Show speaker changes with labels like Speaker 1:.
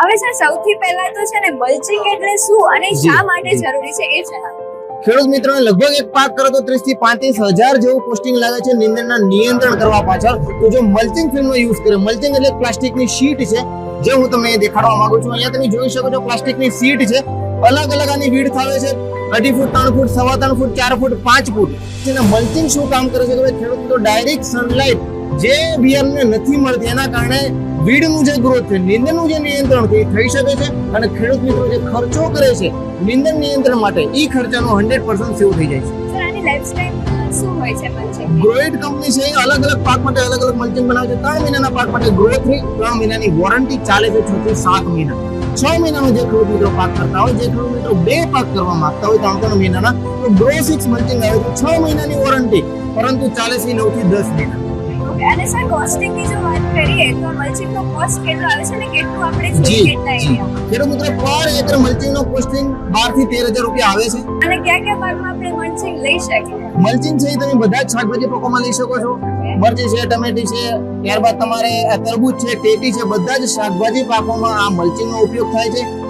Speaker 1: હવે સર સૌથી પહેલા તો છે ને મલ્ચિંગ એટલે શું અને શા માટે જરૂરી છે એ જણાવો.
Speaker 2: ખેડૂત મિત્રો લગભગ એક પાક કરો તો ત્રીસથી પાંત્રીસ હજાર જેવું કોસ્ટિંગ લાગે છે નિંદણના નિયંત્રણ કરવા પાછળ. તો જો મલ્ચિંગ ફિલ્મનો યુઝ કરે મલ્ચિંગ એટલે પ્લાસ્ટિકની શીટ છે જે હું તમને દેખાડવા માંગુ છું. અહીંયા તમે જોઈ શકો છો પ્લાસ્ટિકની શીટ છે. અલગ અલગ આની વીડ થાવે છે. અઢી ફૂટ ત્રણ ફૂટ સવા ત્રણ ફૂટ ચાર ફૂટ પાંચ ફૂટ. મલ્ચિંગ શું કામ કરે છે કે ખેડૂત મિત્રો ડાયરેક્ટ સનલાઇટ જે બિયારણને નથી મળતી એના કારણે વીડનું જે ગ્રોથ છે નિંદનનું જે નિયંત્રણ છે એ થઈ શકે છે અને ખેડૂત મિત્રો જે ખર્ચો કરે છે નિંદન નિયંત્રણ માટે એ ખર્ચાનો હંડ્રેડ પર્સન્ટ સેવ થઈ જાય છે. ગ્રોઇડ કંપની છે અલગ અલગ પાક માટે અલગ અલગ મલ્ચિંગ બનાવે છે. ત્રણ મહિનાના પાક માટે ગ્રો થ્રી ત્રણ મહિનાની વોરંટી ચાલે છે છ થી સાત મહિના. છ મહિનામાં જે ખેડૂત મિત્રો પાક કરતા હોય જે ખેડૂત મિત્રો બે પાક કરવા માંગતા હોય ત્રણ ત્રણ મહિનાના તો ગ્રો સિક્સ મલ્ચિંગ આવે છે. છ મહિનાની વોરંટી પરંતુ ચાલે છે નવથી દસ મહિના.
Speaker 1: અને સર કોસ્ટિંગની જો વાત કરીએ તો મલ્ચિંગ નો કોસ્ટ કેટલો આવે છે અને કેટલું આપણે જોઈએ કેટલા એરિયા
Speaker 2: ખેડૂત મિત્રો પર એકર મલ્ચિંગ નો કોસ્ટિંગ 12 થી તેર હજાર રૂપિયા આવે છે.
Speaker 1: અને કયા કયા પાકમાં આપણે મલ્ચિંગ લઈ શકીએ?
Speaker 2: મલ્ચિંગ છે તમે બધા જ શાકભાજી પાકોમાં લઈ શકો છો. મરચી છે ટમેટી છે ત્યારબાદ તમારે તરબૂચ છે ટેટી છે બધા જ શાકભાજી પાકોમાં આ મલ્ચિંગનો ઉપયોગ થાય છે.